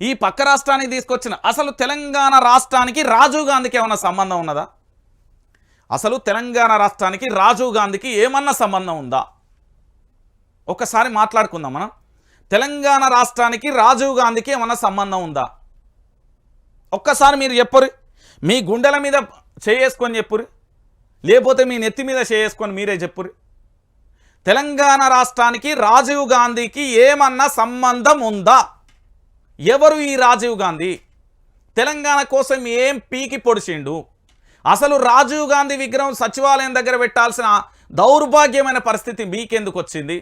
ఈ పక్క రాష్ట్రానికి తీసుకొచ్చిన అసలు తెలంగాణ రాష్ట్రానికి రాజీవ్ గాంధీకి ఏమైనా సంబంధం ఉన్నదా? అసలు తెలంగాణ రాష్ట్రానికి రాజీవ్ గాంధీకి ఏమన్నా సంబంధం ఉందా? ఒకసారి మాట్లాడుకుందాం మనం. తెలంగాణ రాష్ట్రానికి రాజీవ్ గాంధీకి ఏమన్నా సంబంధం ఉందా? ఒక్కసారి మీరు చెప్పరు మీ గుండెల మీద చేసుకొని చెప్పురు లేకపోతే మీ నెత్తి మీద చేసుకొని మీరే చెప్పురు తెలంగాణ రాష్ట్రానికి రాజీవ్ గాంధీకి ఏమన్నా సంబంధం ఉందా? ఎవరు ఈ రాజీవ్ గాంధీ? తెలంగాణ కోసం ఏం పీకి పొడిచిండు? అసలు రాజీవ్ గాంధీ విగ్రహం సచివాలయం దగ్గర పెట్టాల్సిన దౌర్భాగ్యమైన పరిస్థితి మీకెందుకు వచ్చింది?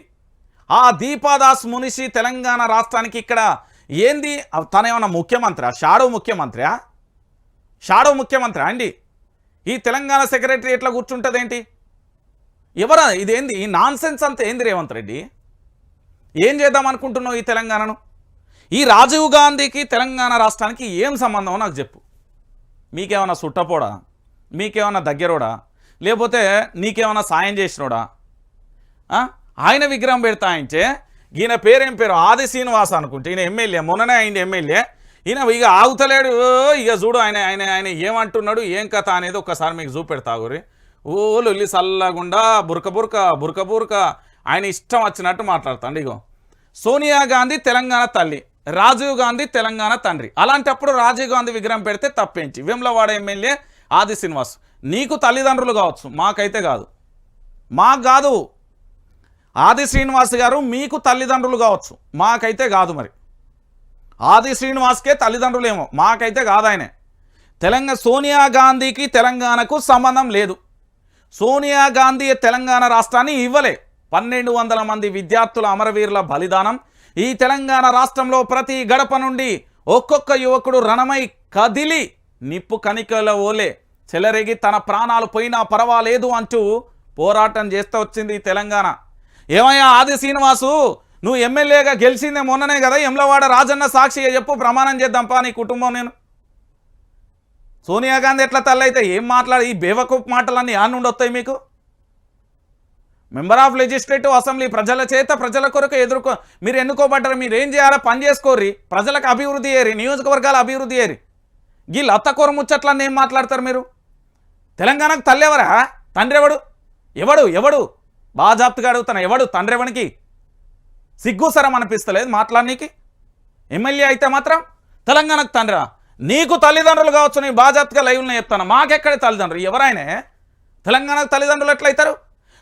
ఆ దీపాదాస్ మునిషి తెలంగాణ రాష్ట్రానికి ఇక్కడ ఏంది? తనేమన్నా ముఖ్యమంత్రి? షాడో ముఖ్యమంత్రియా షాడో ముఖ్యమంత్రి అండి? ఈ తెలంగాణ సెక్రటరీ ఎట్లా కూర్చుంటుంది ఏంటి ఎవరా ఇదేంది? ఈ నాన్సెన్స్ అంతా ఏంది రేవంత్ రెడ్డి? ఏం చేద్దాం అనుకుంటున్నావు ఈ తెలంగాణను? ఈ రాజీవ్ గాంధీకి తెలంగాణ రాష్ట్రానికి ఏం సంబంధం నాకు చెప్పు. మీకేమైనా సుట్టపోడా? మీకేమైనా దగ్గరోడా? లేకపోతే నీకేమైనా సాయం చేసినోడా? ఆయన విగ్రహం పెడతా ఆయనచే ఈయన పేరేం పేరు? ఆది శ్రీనివాస అనుకుంటే ఈయన ఎమ్మెల్యే మొన్ననే అయింది ఎమ్మెల్యే. ఈయన ఇక ఆగుతలేడు. ఇక చూడు ఆయన ఆయన ఆయన ఏమంటున్నాడు ఏం కథ అనేది ఒక్కసారి మీకు చూపెడతా గురి. ఓ లొల్లి సల్లగుండా బురక బురక బురక బురక. ఆయన ఇష్టం వచ్చినట్టు మాట్లాడతాండి ఇగో. సోనియా గాంధీ తెలంగాణ తల్లి. రాజీవ్ గాంధీ తెలంగాణ తండ్రి. అలాంటప్పుడు రాజీవ్ గాంధీ విగ్రహం పెడితే తప్పేంటి? వేములవాడ ఎమ్మెల్యే ఆది శ్రీనివాస్. నీకు తల్లిదండ్రులు కావచ్చు మాకైతే కాదు. మాకు కాదు. ఆది శ్రీనివాస్ గారు మీకు తల్లిదండ్రులు కావచ్చు మాకైతే కాదు మరి. ఆది శ్రీనివాస్కే తల్లిదండ్రులేమో మాకైతే కాదు ఆయనే. తెలంగాణ సోనియా గాంధీకి తెలంగాణకు సంబంధం లేదు. సోనియా గాంధీ తెలంగాణ రాష్ట్రాన్ని ఇవ్వలే. పన్నెండు వందల మంది విద్యార్థుల అమరవీరుల బలిదానం ఈ తెలంగాణ రాష్ట్రంలో ప్రతి గడప నుండి ఒక్కొక్క యువకుడు రణమై కదిలి నిప్పు కనికల ఓలే చెలరేగి తన ప్రాణాలు పోయినా పర్వాలేదు అంటూ పోరాటం చేస్తూ వచ్చింది తెలంగాణ. ఏమయ్యా ఆది శ్రీనివాసు నువ్వు ఎమ్మెల్యేగా గెలిచిందే మొన్ననే కదా ఎమ్లవాడ రాజన్న సాక్షిగా చెప్పు ప్రమాణం చేద్దాంపా నీ కుటుంబం నేను. సోనియా గాంధీ ఎట్లా తల్లైతే ఏం మాట్లాడి ఈ బేవకూప్ మాటలన్నీ ఆ నుండి వస్తాయి మీకు? మెంబర్ ఆఫ్ లెజిస్లేటివ్ అసెంబ్లీ ప్రజల చేత ప్రజల కొరకు ఎదుర్కో మీరు ఎన్నుకోబడ్డారు మీరు ఏం చేయాలో? పని చేసుకోర్రి. ప్రజలకు అభివృద్ధి ఏరి నియోజకవర్గాల అభివృద్ధి ఏరి. ఈ లత్తకొర ముచ్చట్లన్నీ ఏం మాట్లాడతారు మీరు? తెలంగాణకు తల్లి ఎవరా తండ్రి ఎవడు? ఎవడు? ఎవడు? బాజాప్తుగా అడుగుతాను ఎవడు? తండ్రి ఎవనికి? సిగ్గుసరం అనిపిస్తలేదు మాట్లాడనీకి. ఎమ్మెల్యే అయితే మాత్రం తెలంగాణకు తండ్రా. నీకు తల్లిదండ్రులు కావచ్చు నీ బాజాప్తుగా లైవ్లో చెప్తాను మాకెక్కడ తల్లిదండ్రులు? ఎవరైనా తెలంగాణకు తల్లిదండ్రులు ఎట్లయితారు?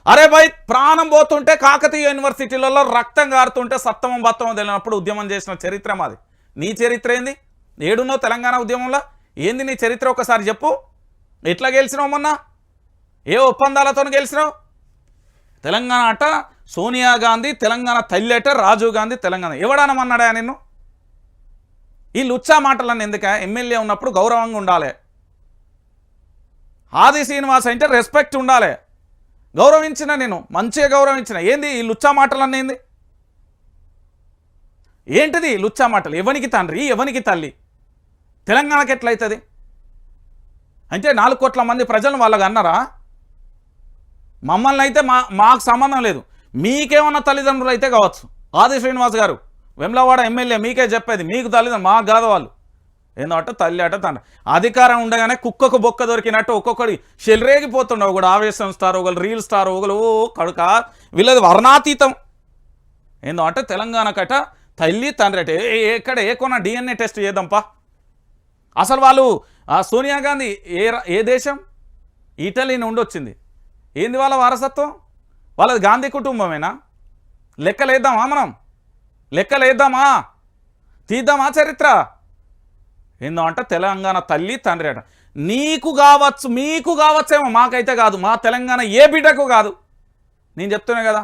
అరే భయ్ ప్రాణం పోతుంటే కాకతీయ యూనివర్సిటీలలో రక్తం కారుతుంటే సత్తమం బత్తమం తెలియనప్పుడు ఉద్యమం చేసిన చరిత్ర మాది. నీ చరిత్ర ఏంది? ఏడున్నో తెలంగాణ ఉద్యమంలో? ఏంది నీ చరిత్ర ఒకసారి చెప్పు. ఎట్లా గెలిచినావు మొన్న? ఏ ఒప్పందాలతో గెలిచినావు? తెలంగాణ అట సోనియా గాంధీ తెలంగాణ తల్లి అట రాజీవ్ గాంధీ తెలంగాణ. ఎవడనమన్నాడా నిన్ను? ఈ లుచ్చా మాటలన్నీ ఎందుక? ఎమ్మెల్యే ఉన్నప్పుడు గౌరవంగా ఉండాలి. ఆది శ్రీనివాస్ అంటే రెస్పెక్ట్ ఉండాలి. గౌరవించిన నేను మంచిగా గౌరవించిన. ఏంది ఈ లుచ్చా మాటలు ఏంది ఏంటిది లుచ్చా మాటలు? ఎవనికి తండ్రి? ఎవనికి తల్లి? తెలంగాణకి ఎట్లయితుంది? అంటే నాలుగు కోట్ల మంది ప్రజలు వాళ్ళకి అన్నారా? మమ్మల్ని అయితే మా మాకు సంబంధం లేదు. మీకేమన్నా తల్లిదండ్రులు అయితే కావచ్చు. ఆది శ్రీనివాస్ గారు వెమ్లవాడ ఎమ్మెల్యే మీకే చెప్పేది మీకు తల్లిదండ్రులు మాకు కాదు వాళ్ళు. ఏందంటే తల్లి అట తన. అధికారం ఉండగానే కుక్కకు బొక్క దొరికినట్టు ఒక్కొక్కడి చెలరేగిపోతుండే. ఒకడు ఆవేశం స్టార్ ఒకళ్ళు రీల్ స్టార్ ఒకళ్ళు కడుక. వీళ్ళది వర్ణాతీతం. ఏందో అంటే తెలంగాణకట తల్లి తండ్రి అట. ఏ- ఎక్కడ ఏ కొన డిఎన్ఏ టెస్ట్ చేద్దాంపా? అసలు వాళ్ళు సోనియా గాంధీ ఏ ఏ దేశం? ఇటలీ నుండి వచ్చింది. ఏంది వాళ్ళ వారసత్వం? వాళ్ళది గాంధీ కుటుంబమేనా? లెక్కలేద్దామా మనం? లెక్కలేద్దామా? తీద్దామా చరిత్ర? ఏందో అంట తెలంగాణ తల్లి తండ్రి అట. నీకు కావచ్చు మీకు కావచ్చేమో మాకైతే కాదు. మా తెలంగాణ ఏ బిడ్డకు కాదు. నేను చెప్తున్నా కదా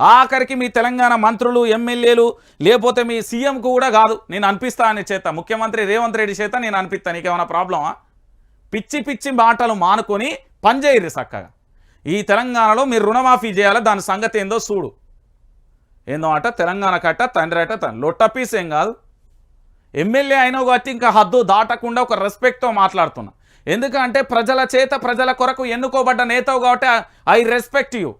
ఆఖరికి మీ తెలంగాణ మంత్రులు ఎమ్మెల్యేలు లేకపోతే మీ సీఎంకు కూడా కాదు. నేను అనిపిస్తా అని చేత ముఖ్యమంత్రి రేవంత్ రెడ్డి చేత నేను అనిపిస్తాను నీకేమైనా ప్రాబ్లమా పిచ్చి పిచ్చి మాటలు మానుకొని పనిచేయరు చక్కగా. ఈ తెలంగాణలో మీరు రుణమాఫీ చేయాలి. దాని సంగతి ఏందో చూడు. ఏందో అట తెలంగాణ కట్ట తండ్రి అట తండ్రి. లొట్ట పీస్ ఏం కాదు. ఎమ్మెల్యే అయినా కాబట్టి ఇంకా హద్దు దాటకుండా ఒక రెస్పెక్ట్తో మాట్లాడుతున్నా. ఎందుకంటే ప్రజల చేత ప్రజల కొరకు ఎన్నుకోబడ్డ నేతవు కాబట్టి ఐ రెస్పెక్ట్ యూ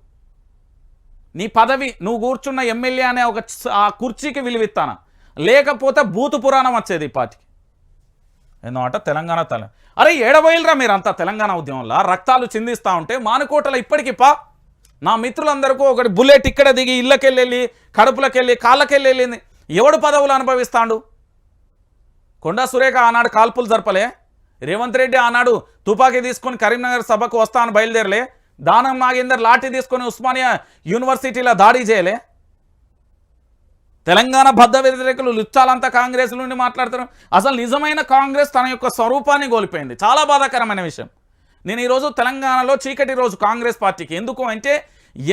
నీ పదవి నువ్వు కూర్చున్న ఎమ్మెల్యే అనే ఒక ఆ కుర్చీకి విలువిస్తాను లేకపోతే భూతు పురాణం వచ్చేది ఈ పార్టీకి ఎందుకంట తెలంగాణ తల. అరే ఏడబోయిలరా మీరంతా తెలంగాణ ఉద్యమంలో? రక్తాలు చిందిస్తూ ఉంటే మానుకోటలో ఇప్పటికి పా. నా మిత్రులందరికీ ఒకటి బుల్లెట్ ఇక్కడ దిగి ఇళ్ళకెళ్ళి కడుపులకెళ్ళి కాళ్ళకెళ్ళి వెళ్ళింది ఎవడు పదవులు అనుభవిస్తాడు? కొండా సురేఖ ఆనాడు కాల్పులు జరపలే. రేవంత్ రెడ్డి ఆనాడు తుపాకీ తీసుకొని కరీంనగర్ సభకు వస్తాను బయలుదేరలే. దానం నాగేందర్ లాఠీ తీసుకొని ఉస్మానియా యూనివర్సిటీలో దాడి చేయలే. తెలంగాణ బద్ద వ్యతిరేకులు లుచ్చాలంతా కాంగ్రెస్ నుండి మాట్లాడతారు. అసలు నిజమైన కాంగ్రెస్ తన యొక్క స్వరూపాన్ని కోల్పోయింది. చాలా బాధాకరమైన విషయం. నేను ఈరోజు తెలంగాణలో చీకటి రోజు కాంగ్రెస్ పార్టీకి. ఎందుకు అంటే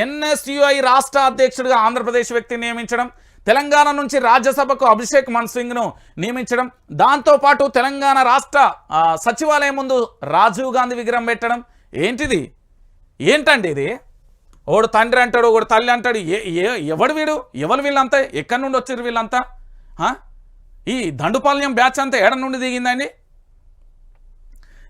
ఎన్ఎస్యుఐ రాష్ట్ర అధ్యక్షుడిగా ఆంధ్రప్రదేశ్ వ్యక్తిని నియమించడం తెలంగాణ నుంచి రాజ్యసభకు అభిషేక్ మన్సింగ్ను నియమించడం దాంతోపాటు తెలంగాణ రాష్ట్ర సచివాలయం ముందు రాజీవ్ గాంధీ విగ్రహం పెట్టడం. ఏంటిది? ఏంటండి ఇది? ఒకడు తండ్రి అంటాడు ఒకడు తల్లి అంటాడు ఏ ఎవడు వీడు? ఎవరు వీళ్ళంతా? ఎక్కడి నుండి వచ్చారు వీళ్ళంతా? ఈ దండుపాల్యం బ్యాచ్ అంతా ఎడ నుండి దిగిందండి?